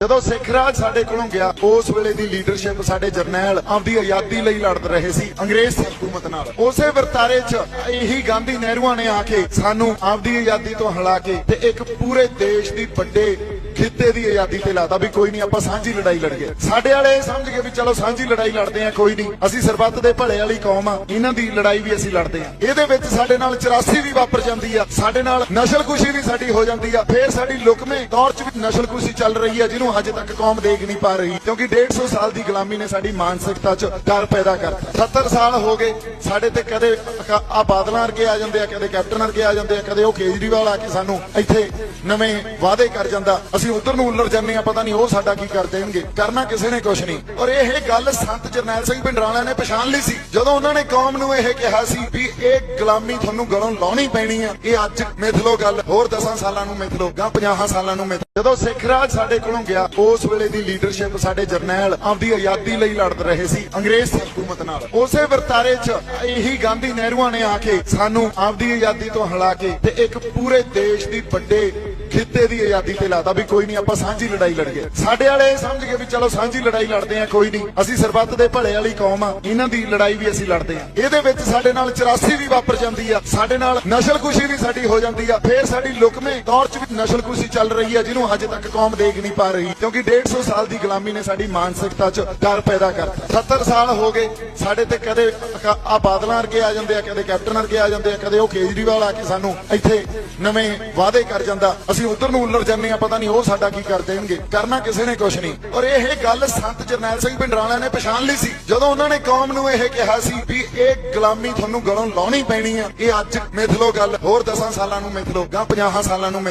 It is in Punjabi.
ਜਦੋਂ ਸਿੱਖ ਰਾਜ ਸਾਡੇ ਕੋਲੋਂ ਗਿਆ, ਉਸ ਵੇਲੇ ਦੀ ਲੀਡਰਸ਼ਿਪ ਸਾਡੇ ਜਰਨੈਲ ਆਪਦੀ ਆਜ਼ਾਦੀ ਲਈ ਲੜ ਰਹੇ ਸੀ, ਅੰਗਰੇਜ਼ ਹਕੂਮਤ ਨਾਲ। ਉਸੇ ਵਰਤਾਰੇ 'ਚ ਇਹੀ ਗਾਂਧੀ ਨਹਿਰੂਆਂ ਨੇ ਆ ਕੇ ਸਾਨੂੰ ਆਪਦੀ ਆਜ਼ਾਦੀ ਤੋਂ ਹਲਾ ਕੇ ਤੇ ਇੱਕ ਪੂਰੇ ਦੇਸ਼ ਦੀ ਵੱਡੇ ਖਿੱਤੇ ਦੀ ਆਜ਼ਾਦੀ ਤੇ ਲਾਤਾ ਵੀ ਕੋਈ ਨਹੀਂ, ਆਪਾਂ ਸਾਂਝੀ ਲੜਾਈ ਲੜੀਏ। ਸਾਡੇ ਵਾਲੇ ਇਹ ਸਮਝ ਗਏ ਵੀ ਚਲੋ ਸਾਂਝੀ ਲੜਾਈ ਲੜਦੇ ਆ ਕੋਈ ਨਹੀਂ। ਅਸੀਂ ਸਰਬੱਤ ਦੇ ਭਲੇ ਵਾਲੀ ਕੌਮ ਆ, ਇਹਨਾਂ ਦੀ ਲੜਾਈ ਵੀ ਅਸੀਂ ਲੜਦੇ ਆ ਇਹਦੇ ਵਿੱਚ ਸਾਡੇ ਨਾਲ 84 ਵੀ ਵਾਪਰ ਜਾਂਦੀ ਆ, ਸਾਡੇ ਨਾਲ ਨਸਲਕੁਸ਼ੀ ਵੀ ਸਾਡੀ ਹੋ ਜਾਂਦੀ ਆ। ਫੇਰ ਸਾਡੀ ਲੁਕਮੇ ਦੌਰ 'ਚ ਵੀ ਨਸਲਕੁਸ਼ੀ ਚੱਲ ਰਹੀ ਆ, ਜਿਹਨੂੰ ਅਜੇ ਤੱਕ ਕੌਮ ਦੇਖ ਨਹੀਂ ਪਾ ਰਹੀ, ਕਿਉਂਕਿ 150 ਸਾਲ ਦੀ ਗੁਲਾਮੀ ਨੇ ਸਾਡੀ ਮਾਨਸਿਕਤਾ 'ਚ ਡਰ ਪੈਦਾ ਕਰਤਾ। 70 ਸਾਲ ਹੋ ਗਏ, ਸਾਡੇ ਤੇ ਕਦੇ ਆ ਬਾਦਲਾਂ ਵਰਗੇ ਆ ਜਾਂਦੇ ਆ, ਕਦੇ ਕੈਪਟਨ ਵਰਗੇ ਆ ਜਾਂਦੇ ਆ, ਕਦੇ ਉਹ ਕੇਜਰੀਵਾਲ ਆ ਕੇ ਸਾਨੂੰ ਇੱਥੇ ਨਵੇਂ ਵਾਅਦੇ ਕਰ ਜਾਂਦਾ। ਅਸੀਂ ਉਧਰ ਨੂੰ ਉੱਲਰ ਜਾਂਦੇ ਆ ਪਤਾ ਨਹੀਂ ਉਹ ਸਾਡਾ ਕੀ ਕਰ ਦੇਣਗੇ। ਕਰਨਾ ਕਿਸੇ ਨੇ ਕੁਝ ਨਹੀਂ। ਔਰ ਇਹ ਗੱਲ ਸੰਤ ਜਰਨੈਲ ਸਿੰਘ ਭਿੰਡਰਾਲਾ ਨੇ ਪਛਾਣ ਲਈ ਸੀ। ਜਦੋਂ ਉਹਨਾਂ ਨੇ ਕੌਮ ਨੂੰ ਇਹ ਕਿਹਾ ਸੀ ਵੀ ਇਹ ਗੁਲਾਮੀ ਤੁਹਾਨੂੰ ਗਲੋਂ ਲਾਉਣੀ ਪੈਣੀ ਆ, ਇਹ ਅੱਜ ਮਿਥ ਗੱਲ। ਹੋਰ 10 ਸਾਲਾਂ ਨੂੰ ਮਿਥ ਗਾਂ 50 ਸਾਲਾਂ ਨੂੰ ਮਿਥ। ਜਦੋਂ ਸਿੱਖ ਰਾਜ ਸਾਡੇ ਕੋਲੋਂ ਗਿਆ, ਉਸ ਵੇਲੇ ਦੀ ਲੀਡਰਸ਼ਿਪ ਸਾਡੇ ਜਰਨੈਲ ਆਪਦੀ ਆਜ਼ਾਦੀ ਲਈ ਲੜ ਰਹੇ ਸੀ, ਅੰਗਰੇਜ਼ ਹਕੂਮਤ ਨਾਲ। ਉਸੇ ਵਰਤਾਰੇ 'ਚ ਇਹੀ ਗਾਂਧੀ ਨਹਿਰੂਆਂ ਨੇ ਆ ਕੇ ਸਾਨੂੰ ਆਪਦੀ ਆਜ਼ਾਦੀ ਤੋਂ ਹਲਾ ਕੇ ਤੇ ਇੱਕ ਪੂਰੇ ਦੇਸ਼ ਦੀ ਵੱਡੇ ਖਿੱਤੇ ਦੀ ਆਜ਼ਾਦੀ ਤੇ ਲਾਤਾ ਵੀ ਕੋਈ ਨਹੀਂ, ਆਪਾਂ ਸਾਂਝੀ ਲੜਾਈ ਲੜੀਏ। ਸਾਡੇ ਵਾਲੇ ਸਮਝ ਗਏ ਵੀ ਚਲੋ ਸਾਂਝੀ ਲੜਾਈ ਲੜਦੇ ਆ ਕੋਈ ਨਹੀਂ। ਅਸੀਂ ਸਰਬੱਤ ਦੇ ਭਲੇ ਵਾਲੀ ਕੌਮ ਆ, ਇਹਨਾਂ ਦੀ ਲੜਾਈ ਵੀ ਅਸੀਂ ਲੜਦੇ ਆ ਇਹਦੇ ਵਿੱਚ ਸਾਡੇ ਨਾਲ 84 ਵੀ ਵਾਪਰ ਜਾਂਦੀ ਆ, ਸਾਡੇ ਨਾਲ ਨਸਲਕੁਸ਼ੀ ਵੀ ਸਾਡੀ ਹੋ ਜਾਂਦੀ ਆ। ਫੇਰ ਸਾਡੀ ਲੁਕਮੇ ਦੌਰ 'ਚ ਵੀ ਨਸਲਕੁਸ਼ੀ ਚੱਲ ਰਹੀ ਆ, ਜਿਹਨੂੰ ਅਜੇ ਤੱਕ ਕੌਮ ਦੇਖ ਨਹੀਂ ਪਾ ਰਹੀ, ਕਿਉਂਕਿ 150 ਸਾਲ ਦੀ ਗੁਲਾਮੀ ਨੇ ਸਾਡੀ ਮਾਨਸਿਕਤਾ 'ਚ ਡਰ ਪੈਦਾ ਕਰਤਾ। 70 ਸਾਲ ਹੋ ਗਏ, ਸਾਡੇ ਤੇ ਕਦੇ ਆ ਬਾਦਲਾਂ ਵਰਗੇ ਆ ਜਾਂਦੇ ਆ, ਕਦੇ ਕੈਪਟਨ ਵਰਗੇ ਆ ਜਾਂਦੇ ਆ, ਕਦੇ ਉਹ ਕੇਜਰੀਵਾਲ ਆ ਕੇ ਸਾਨੂੰ ਇੱਥੇ ਨਵੇਂ ਵਾਅਦੇ ਕਰ ਜਾਂਦਾ। ਅਸੀਂ ਉਧਰ ਨੂੰ ਉਲਰ ਜਾਂਦੇ ਆ ਪਤਾ ਨਹੀਂ ਉਹ ਸਾਡਾ ਕੀ ਕਰ ਦੇਣਗੇ। ਕਰਨਾ ਕਿਸੇ ਨੇ ਕੁਝ ਨਹੀਂ। ਔਰ ਇਹ ਗੱਲ ਸੰਤ ਜਰਨੈਲ ਸਿੰਘ ਭਿੰਡਰਾਲਾ ਨੇ ਪਛਾਣ ਲਈ ਸੀ। ਜਦੋਂ ਉਹਨਾਂ ਨੇ ਕੌਮ ਨੂੰ ਇਹ ਕਿਹਾ ਸੀ ਵੀ ਇਹ ਗੁਲਾਮੀ ਤੁਹਾਨੂੰ ਗਲੋਂ ਲਾਉਣੀ ਪੈਣੀ ਆ, ਇਹ ਅੱਜ ਮਿਥ ਲਓ ਗੱਲ। ਹੋਰ 10 ਸਾਲਾਂ ਨੂੰ ਮਿਥ ਲਓ ਗਾਂ 50 ਸਾਲਾਂ ਨੂੰ ਮਿਥ